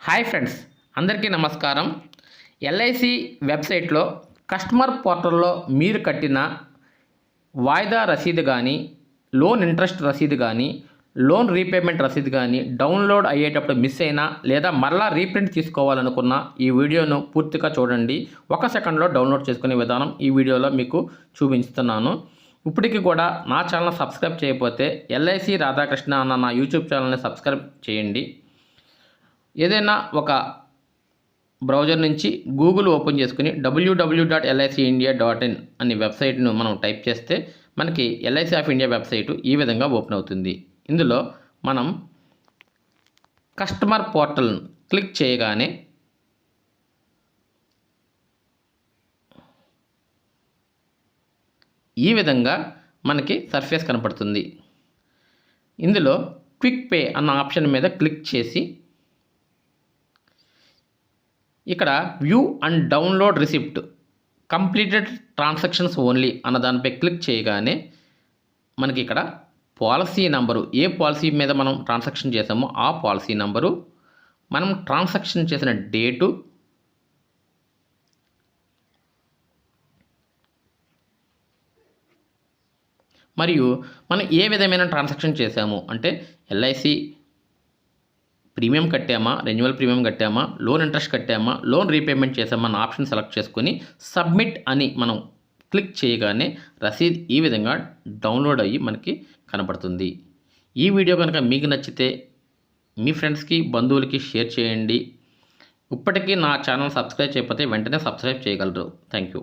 Hi friends అందరికీ నమస్కారం. LIC వెబ్సైట్లో కస్టమర్ పోర్టల్లో మీరు కట్టిన వాయిదా రసీదు కానీ లోన్ ఇంట్రెస్ట్ రసీదు కానీ లోన్ రీపేమెంట్ రసీదు కానీ డౌన్లోడ్ అయ్యేటప్పుడు మిస్ అయినా లేదా మరలా రీప్రింట్ తీసుకోవాలనుకున్న ఈ వీడియోను పూర్తిగా చూడండి. ఒక సెకండ్లో డౌన్లోడ్ చేసుకునే విధానం ఈ వీడియోలో మీకు చూపించుతున్నాను ఇప్పటికీ కూడా నా ఛానల్ సబ్స్క్రైబ్ చేయకపోతే ఎల్ఐసి రాధాకృష్ణ అన్న నా యూట్యూబ్ ఛానల్ని సబ్స్క్రైబ్ చేయండి. ఏదైనా ఒక బ్రౌజర్ నుంచి గూగుల్ ఓపెన్ చేసుకుని WWW dot LIC India dot in అనే వెబ్సైట్ను మనం టైప్ చేస్తే మనకి ఎల్ఐసి ఆఫ్ ఇండియా వెబ్సైటు ఈ విధంగా ఓపెన్ అవుతుంది. ఇందులో మనం కస్టమర్ పోర్టల్ను క్లిక్ చేయగానే ఈ విధంగా మనకి సర్ఫేస్ కనపడుతుంది. ఇందులో క్విక్ పే అన్న ఆప్షన్ మీద క్లిక్ చేసి ఇక్కడ view and download receipt completed transactions only అన్న దానిపై క్లిక్ చేయగానే మనకి ఇక్కడ పాలసీ నెంబరు ఏ పాలసీ మీద మనం ట్రాన్సాక్షన్ చేసామో ఆ పాలసీ నెంబరు మనం ట్రాన్సాక్షన్ చేసిన డేటు మరియు మనం ఏ విధమైన ట్రాన్సాక్షన్ చేసాము అంటే ఎల్ఐసి ప్రీమియం కట్టామా? రెన్యువల్ ప్రీమియం కట్టామా? లోన్ ఇంట్రెస్ట్ కట్టామా? లోన్ రీపేమెంట్ చేసామా అన్న ఆప్షన్ సెలెక్ట్ చేసుకొని సబ్మిట్ అని మనం క్లిక్ చేయగానే రసీద్ ఈ విధంగా డౌన్లోడ్ అయ్యి మనకి కనపడుతుంది ఈ వీడియో కనుక మీకు నచ్చితే మీ ఫ్రెండ్స్కి బంధువులకి షేర్ చేయండి. ఇప్పటికీ నా ఛానల్ సబ్స్క్రైబ్ చేయకపోతే వెంటనే సబ్స్క్రైబ్ చేయగలరు. Thank you.